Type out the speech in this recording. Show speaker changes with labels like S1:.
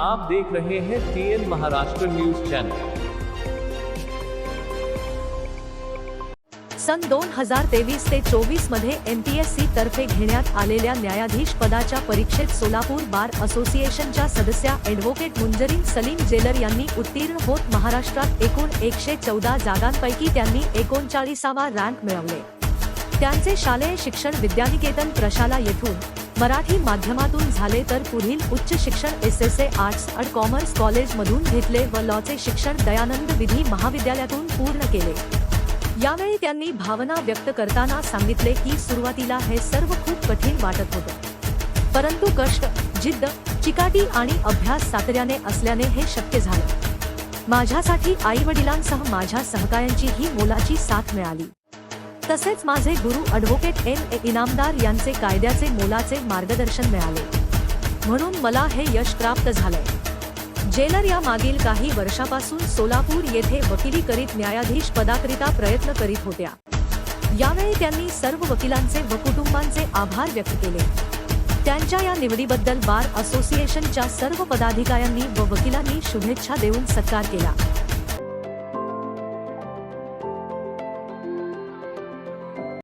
S1: आप देख रहे हैं टीएन महाराष्ट्र न्यूज चैनल
S2: सन दोन हजार तेवीस ते चोवीसमध्ये एमपीएससी तर्फे घेण्यात आलेल्या न्यायाधीश पदाच्या परीक्षेत सोलापूर बार असोसिएशनच्या सदस्या ॲडव्होकेट मुंजरीन सलीम जेलर यांनी उत्तीर्ण होत महाराष्ट्रात एकूण एकशे चौदा जागांपैकी त्यांनी एकोणचाळीसावा रँक मिळवले. त्यांचे शालेय शिक्षण विद्यानिकेतन प्रशाला येथून मराठी माध्यमातून झाले तर पुढील उच्च शिक्षण S S A arts and commerce कॉलेजमधून घेतले व लॉचे शिक्षण दयानंद विधी महाविद्यालयातून पूर्ण केले. यावेळी त्यांनी भावना व्यक्त करताना सांगितले की सुरुवातीला हे सर्व खूप कठीण वाटत होते. परंतु कष्ट जिद्द चिकाटी आणि अभ्यास सातर्याने असल्याने हे शक्य झालं. माझ्यासाठी आई वडिलांसह माझ्या सहकाऱ्यांची ही मोलाची साथ मिळाली. तसेच माझे गुरु ॲडव्होकेट एम ए इनामदार यांचे कायद्याचे मोलाचे मार्गदर्शन मिळाले. म्हणून मला हे यश प्राप्त झालंय. जेलर या मागील काही वर्षापासून सोलापूर येथे वकिली करीत न्यायाधीश पदाकरिता प्रयत्न करीत होत्या. यावेळी त्यांनी सर्व वकिलांचे व कुटुंबांचे आभार व्यक्त केले. त्यांच्या या निवडीबद्दल बार असोसिएशनच्या सर्व पदाधिकाऱ्यांनी व वकिलांनी शुभेच्छा देऊन सत्कार केला.